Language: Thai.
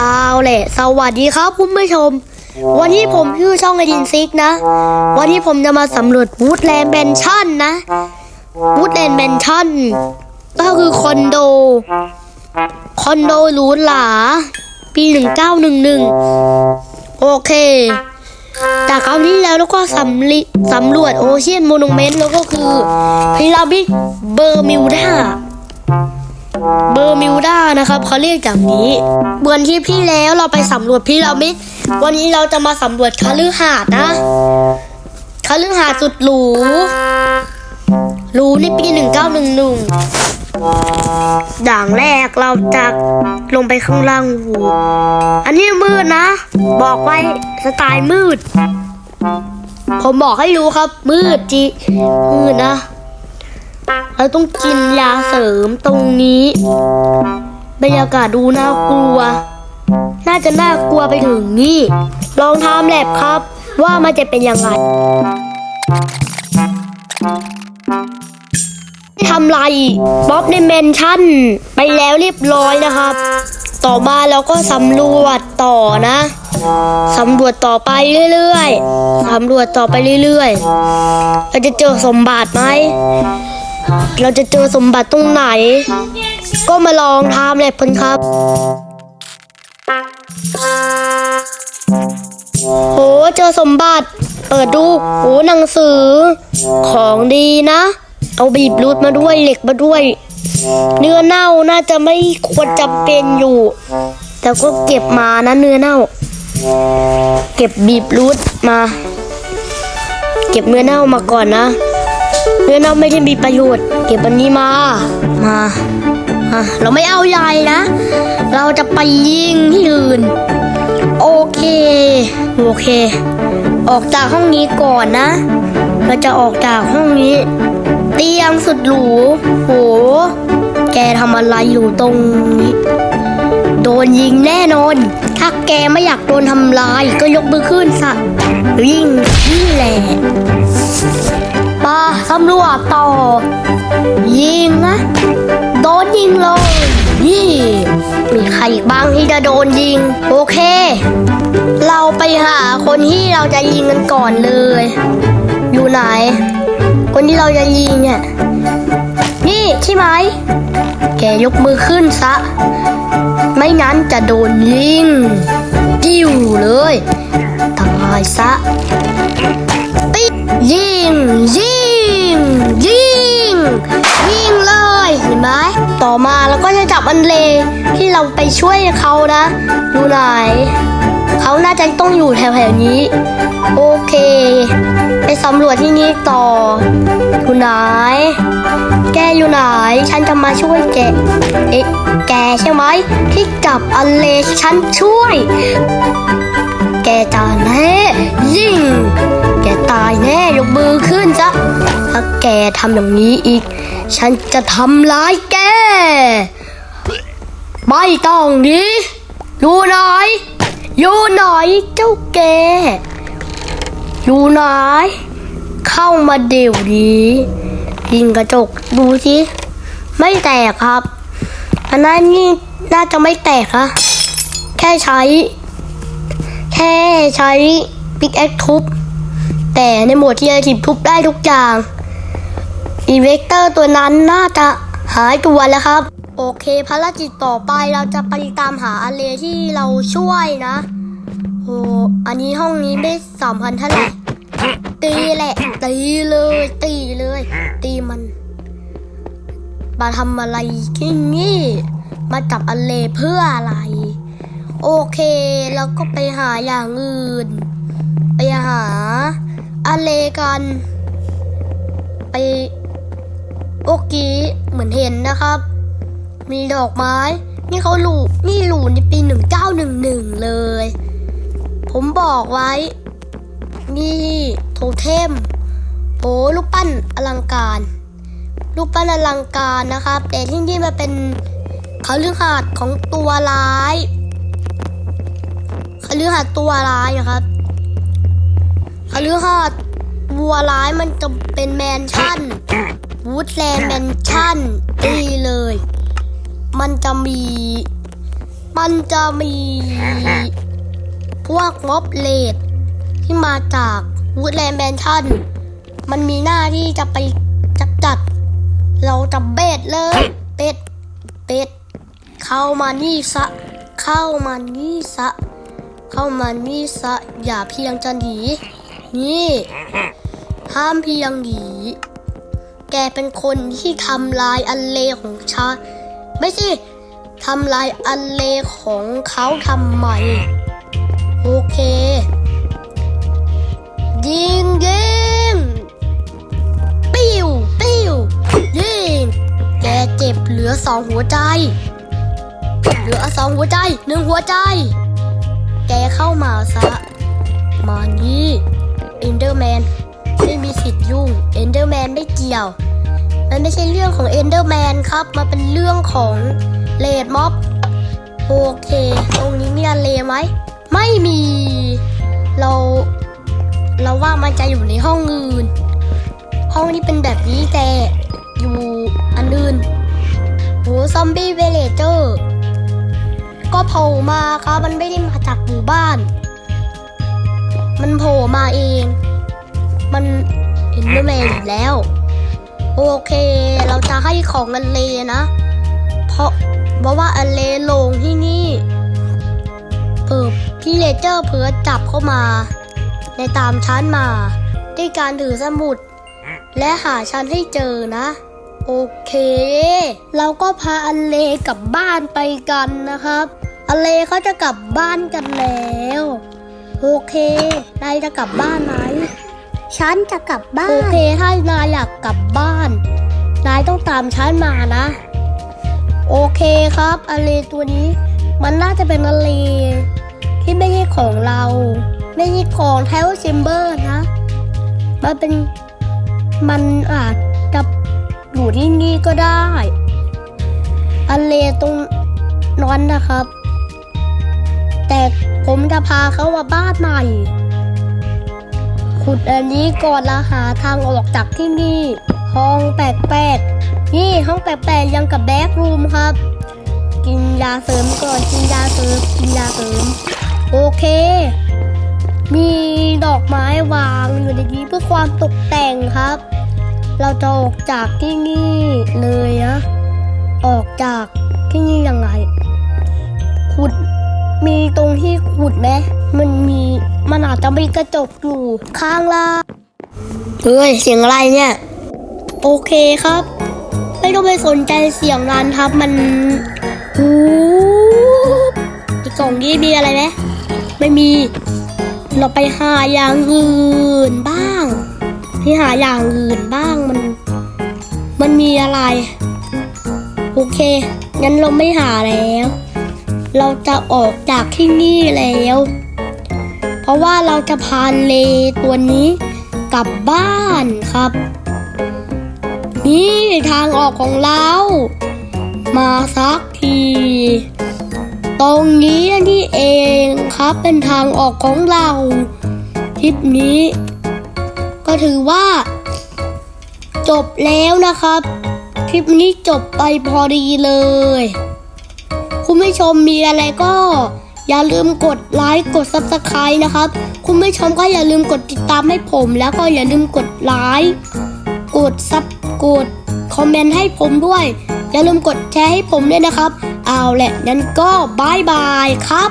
เอาแหละ สวัสดีครับคุณผู้ชม วันนี้ผมชื่อช่องไอดินซิกนะ วันนี้ผมจะมาสำรวจวูดแลนด์แมนชั่นนะวูดแลนด์แมนชั่นก็คือคอนโด คอนโดหรูหรา ปีหนึ่งเก้าหนึ่งหนึ่งโอเคจากคราวนี้แล้วแล้วก็สำลิสำรวจโอเชียนโมนูเมนต์แล้วก็คือพิรามิดเบอร์มิวดา เบอร์มิวดานะครับเขาเรียกอย่างนี้วันที่พี่แล้วเราไปสำรวจพีระมิดวันนี้เราจะมาสำรวจคฤหาสน์นะคฤหาสน์สุดหรูหรูในปี 1911อย่างแรกเราจะลงไปข้างล่างหูอันนี้มืดนะ บอกไว้สไตล์มืด ผมบอกให้รู้ครับมืดจีมืดนะ เราต้องกินยาเสริมตรงนี้บรรยากาศดูน่ากลัว น่าจะน่ากลัวไปถึงนี่ ลองทำแลบครับ ว่ามันจะเป็นยังไงทำไรบ๊อบในเมนชั่น ไปแล้วเรียบร้อยนะครับ ต่อมาเราก็สำรวจต่อนะสำรวจต่อไปเรื่อยๆสำรวจต่อไปเรื่อยๆเราจะเจอสมบัติไหม เราจะเจอสมบัติตรงไหน ก็มาลองทำเลยพนครับโหเจอสมบัติ เปิดดูโหหนังสือ ของดีนะ เอาบีบรูดมาด้วยเหล็กมาด้วย เนื้อเน่าน่าจะไม่ควรจำเป็นอยู่ แต่ก็เก็บมานะเนื้อเน่า เก็บบีบรูดมา เก็บเนื้อเน่ามาก่อนนะ เนื้อเน่าไม่ได้มีประโยชน์ เก็บอันนี้มา มาอะเราไม่เอาใหญ่นะ เราจะไปยิงที่อื่น โอเค โอเค ออกจากห้องนี้ก่อนนะ เราจะออกจากห้องนี้ เตียงสุดหรูโห แกทำอะไรอยู่ตรงนี้ โดนยิงแน่นอน ถ้าแกไม่อยากโดนทำลายก็ยกมือขึ้นสะยิงนี่แหละ มาสำรวจต่อ ยิงนะ โดนยิงเลยยี่มีใครอีกบ้างที่จะโดนยิง โอเค เราไปหาคนที่เราจะยิงกันก่อนเลย อยู่ไหน คนที่เราจะยิงเนี่ย นี่ใช่ไหม แกยกมือขึ้นซะ ไม่งั้นจะโดนยิง จิ้วเลยตายซะ อมาเราก็จะจับอันเลที่เราไปช่วยเขานะอยู่ไหนเขาน่าจะต้องอยู่แถวๆนี้ โอเค ไปสำรวจที่นี้ต่อ อยู่ไหน แกอยู่ไหน ฉันจะมาช่วยแกเอ๊ะแกใช่ไหมที่จับอันเลฉันช่วย แกจะแน่ยิ่ง แกตายแน่ยกมือขึ้นซะถ้าแกทำอย่างนี้อีก ฉันจะทำร้ายแก ไม่ต้องดิอยู่ไหนอยู่ไหนเจ้าแก อยู่ไหน เข้ามาเดี๋ยวนี้ยิงกระจกดูสิไม่แตกครับ อันนั้นนี่น่าจะไม่แตกนะแค่ใช้ ค่ใช้ปิกแอคทุบ แต่ในโหมดที่จะทิบทุบได้ทุกอย่างอีเวกเตอร์ตัวนั้นน่าจะหายตัวแล้วครับ โอเคภารกิจต่อไปเราจะไปตามหาอาเลที่เราช่วยนะโอ้อันนี้ห้องนี้ไม่สามพันเท่าไหร่ตีแหละ ตีเลย ตีเลย ตีมันมาทำอะไรที่นี่ มาจับอาเลเพื่ออะไร โอเค แล้วก็ไปหาอย่างอื่น ไปหาอะไรกัน ไปโอกี้เหมือนเห็นนะครับ มีดอกไม้ นี่เขาหลูนี่หลูในปีหนึ่งเก้าหนึ่งหนึ่งเลย ผมบอกไว้ นี่โทเทมโอ้ลูกปั้นอลังการ ลูกปั้นอลังการนะครับ แต่ที่นี่มันเป็นเขาเรื่องหาดของตัวร้าย คฤหาสน์ตัวร้ายนะครับคฤหาสน์วัวร้ายมันจะเป็นแมนชั่นวูดแลนด์แมนชั่นตีเลย มันจะมี มันจะมี พวกม็อบเลดที่มาจากวูดแลนด์แมนชั่นมันมีหน้าที่จะไปจับจัด เราจะเบ็ดเลย เป็ด เป็ด เข้ามานี่ซะ เข้ามานี่ซะ เข้ามานี่ซะอย่าเพียงจะหนีนี่ห้ามเพียงหนีแกเป็นคนที่ทำลายอันเลของฉันไม่สิทำลายอันเลของเขาทำไมโอเค ยิงยิงปิ้วปิ้วยิงแกเจ็บเหลือสองหัวใจ เหลือสองหัวใจหนึ่งหัวใจ แกเข้ามาซะ มานี่เอนเดอร์แมนไม่มีสิทธิ์ยุ่งเอนเดอร์แมนไม่เกี่ยว มันไม่ใช่เรื่องของเอนเดอร์แมนครับ มันเป็นเรื่องของเลดม็อบโอเค ตรงนี้มีอะไรไหม ไม่มี เรา เราว่ามันจะอยู่ในห้องอื่น ห้องนี้เป็นแบบนี้แต่อยู่อันอื่นโหซอมบี้เวเลเจอร์ก็โผล่มาครับ มันไม่ได้ม หมู่บ้าน มันโผล่มาเอง มันเห็นด้วยแมนอยู่แล้ว โอเค เราจะให้ของอันเลนะ เพราะเพราะว่าอันเลลงที่นี่เออพี่เลเจอร์เพื่อจับเข้ามา ในตามชั้นมา ด้วยการถือสมุด และหาชั้นให้เจอนะโอเค เราก็พาอันเลกลับบ้านไปกันนะครับ อันเลเขาจะกลับบ้านกันแล้ว โอเคนายจะกลับบ้านไหมฉันจะกลับบ้าโอนเคถ้านายอยากกลับบ้าน นายต้องตามฉันมานะ โอเคครับอเลตัวนี้ มันน่าจะเป็นอเลที่ไม่ใช่ของเรา ไม่ใช่ของแทวซิมเบอร์นะ มันเป็น มันอาจจะอยู่ที่นี่ก็ได้อเลตรงนอนนะครับ แต่ผมจะพาเขามาบ้านใหม่ ขุดอันนี้ก่อนแล้วหาทางออกจากที่นี่ ห้องแปลกๆนี่ห้องแปลกๆยังกับแบ็กรูมครับ กินยาเสริมก่อนกินยาเสริมกินยาเสริม โอเค มีดอกไม้วางอยู่ในนี้เพื่อความตกแต่งครับ เราจะออกจากที่นี่เลยนะออกจากที่นี่ยังไง ขุดไหมมันมีมันอาจจะมีกระจกอยู่ข้างล่างเฮ้ยเสียงอะไรเนี่ย โอเคครับ ไม่ต้องไปสนใจเสียงนั้นครับมันหูในกล่องนี้มีอะไรไหมไม่มี เราไปหาอย่างอื่นบ้างที่หาอย่างอื่นบ้างมัน มันมีอะไร โอเคงั้นเราไม่หาแล้ว เราจะออกจากที่นี่แล้ว เพราะว่าเราจะพาเลตัวนี้กลับบ้านครับ นี่ทางออกของเรา มาสักที ตรงนี้นี่เองครับเป็นทางออกของเราทริปนี้ ก็ถือว่า จบแล้วนะครับทริปนี้จบไปพอดีเลย คุณผู้ชมมีอะไรก็ อย่าลืมกดไลค์กด Subscribe นะครับ คุณผู้ชมก็อย่าลืมกดติดตามให้ผม แล้วก็อย่าลืมกดไลค์กดซับกดคอมเมนต์ให้ผมด้วย อย่าลืมกดแชร์ให้ผมด้วยนะครับ เอาแหละงั้นก็บายบายครับ